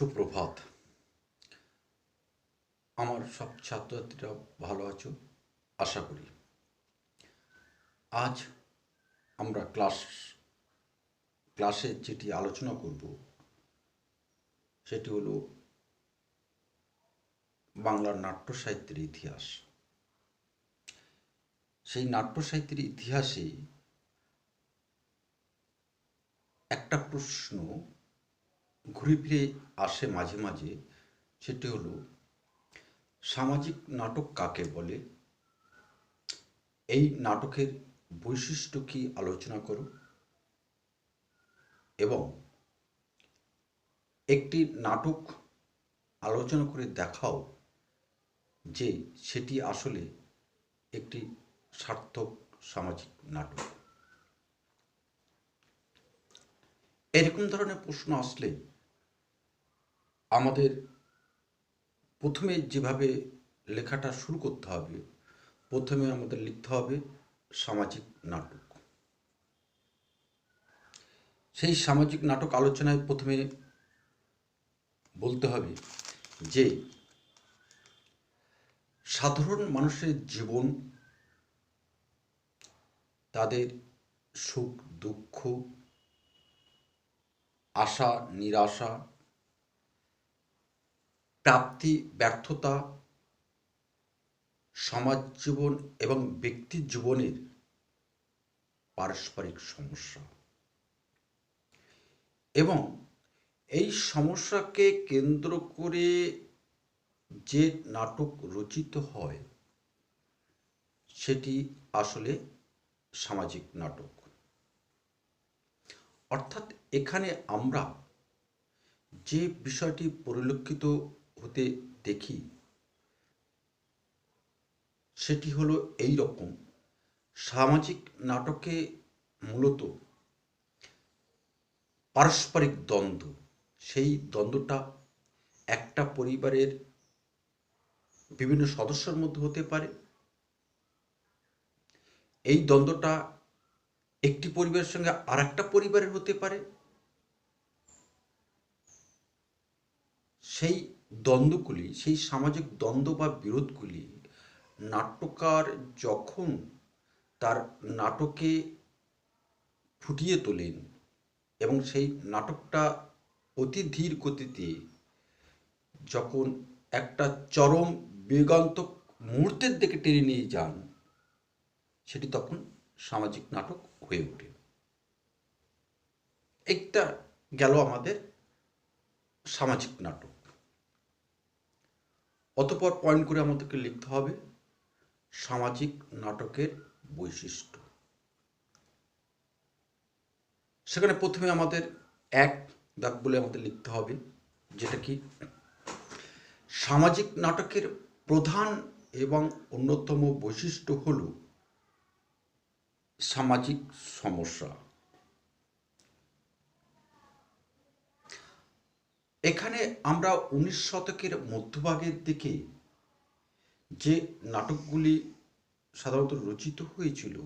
সুপ্রভাত। আমার সব ছাত্রছাত্রীরা ভালো আছো? আশা করি। আজ আমরা ক্লাস, ক্লাসে যেটি আলোচনা করব, সেটি হলো বাংলার নাট্য সাহিত্যের ইতিহাস। সেই নাট্য সাহিত্যের ইতিহাসে একটা প্রশ্ন ঘুরে ফিরে আসে মাঝে মাঝে, সেটি হলো, সামাজিক নাটক কাকে বলে? এই নাটকের বৈশিষ্ট্য কি আলোচনা করো? এবং একটি নাটক আলোচনা করে দেখাও যে সেটি আসলে একটি সার্থক সামাজিক নাটক। এরকম ধরনের প্রশ্ন আসলে আমাদের প্রথমে যেভাবে লেখাটা শুরু করতে হবে, প্রথমে আমাদের লিখতে হবে সামাজিক নাটক। সেই সামাজিক নাটক আলোচনায় প্রথমে বলতে হবে যে, সাধারণ মানুষের জীবন তাদের সুখ, দুঃখ, আশা, নিরাশা প্রাপ্তি, ব্যর্থতা সমাজ জীবন এবং ব্যক্তি জীবনের পারস্পরিক সমস্যা। এবং এই সমস্যাকে কেন্দ্র করে যে নাটক রচিত হয়, সেটি আসলে সামাজিক নাটক। অর্থাৎ এখানে আমরা যে বিষয়টি পরিলক্ষিত হতে দেখি। সেটি হলো এই রকম সামাজিক নাটকে মূলত পারস্পরিক দ্বন্দ্ব। সেই দ্বন্দ্বটা একটা পরিবারের বিভিন্ন সদস্যের মধ্যে হতে পারে। এই দ্বন্দ্বটা একটি পরিবারের সঙ্গে আর একটা পরিবারের হতে পারে। সেই দ্বন্দ্বগুলি, সেই সামাজিক দ্বন্দ্ব বা বিরোধগুলি, নাট্যকার যখন তার নাটকে ফুটিয়ে তোলেন এবং সেই নাটকটা অতি ধীর গতিতে যখন একটা চরম বেগান্তক মুহূর্তের দিকে টেনে নিয়ে যান, সেটি তখন সামাজিক নাটক হয়ে ওঠে। একটা গেল আমাদের সামাজিক নাটক। অতপর পয়েন্ট করে আমাদেরকে লিখতে হবে? সামাজিক নাটকের বৈশিষ্ট্য। সেখানে প্রথমে আমাদের এক দাগ বলে আমাদের লিখতে হবে, যেটা কি? সামাজিক নাটকের প্রধান এবং অন্যতম বৈশিষ্ট্য হল সামাজিক সমস্যা। এখানে আমরা উনিশ শতকের মধ্যভাগের দিকে যে নাটকগুলি সাধারণত রচিত হয়েছিল,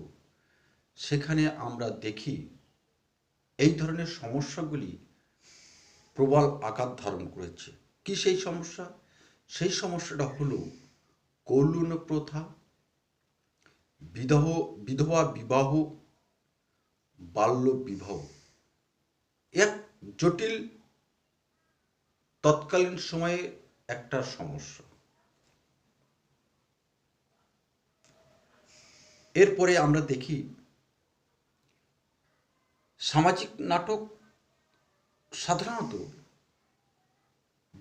সেখানে আমরা দেখি এই ধরনের সমস্যাগুলি প্রবল আকার ধারণ করেছে। কি সেই সমস্যা? সেই সমস্যাটা হলো কৌলুন প্রথা, বিধহ, বিধবা বিবাহ, বাল্য বিবাহ। এক জটিল তৎকালীন সময়ে একটা সমস্যা। এরপরে আমরা দেখি সামাজিক নাটক সাধারণত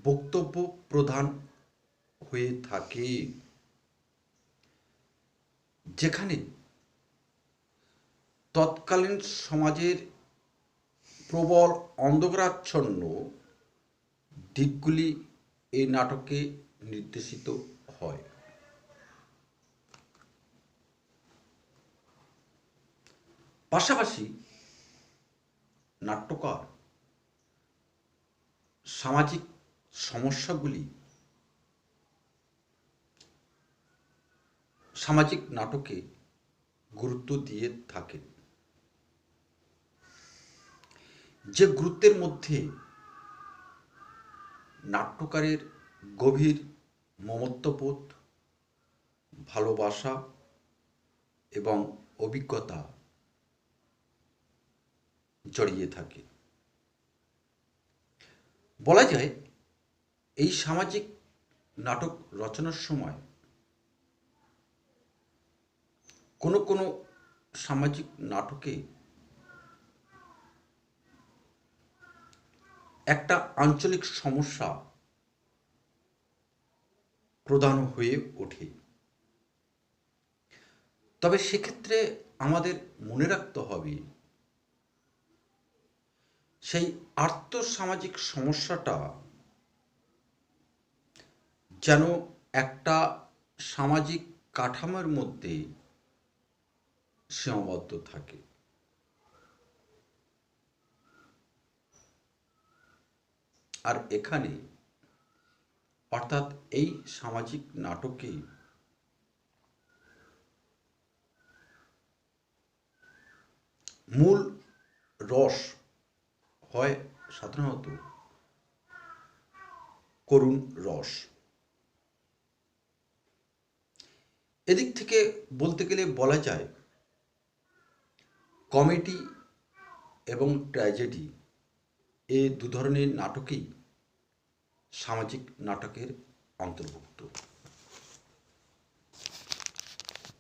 বক্তব্য প্রধান হয়ে থাকে। যেখানে তৎকালীন সমাজের প্রবল অন্ধকারাচ্ছন্ন দিকগুলি এই নাটকে নির্দেশিত হয়। পাশাপাশি নাট্যকার সামাজিক সমস্যাগুলি, সামাজিক নাটকে গুরুত্ব দিয়ে থাকেন। যে গুরুত্বের মধ্যে নাট্যকারের গভীর মমত্ববোধ, ভালোবাসা এবং অভিজ্ঞতা জড়িয়ে থাকে। বলা যায়, এই সামাজিক নাটক রচনার সময় কোনো কোনো সামাজিক নাটকে একটা আঞ্চলিক সমস্যা প্রধান হয়ে ওঠে। তবে সেক্ষেত্রে আমাদের মনে রাখতে হবে, সেই আর্থসামাজিক সমস্যাটা যেন একটা সামাজিক কাঠামোর মধ্যে সীমাবদ্ধ থাকে। আর এখানে, অর্থাৎ এই সামাজিক নাটকে মূল রস হয় সাধারণত করুণ রস। এদিক থেকে বলতে গেলে বলা যায়, কমেডি এবং ট্র্যাজেডি। এ দু ধরনের নাটকই সামাজিক নাটকের অন্তর্ভুক্ত।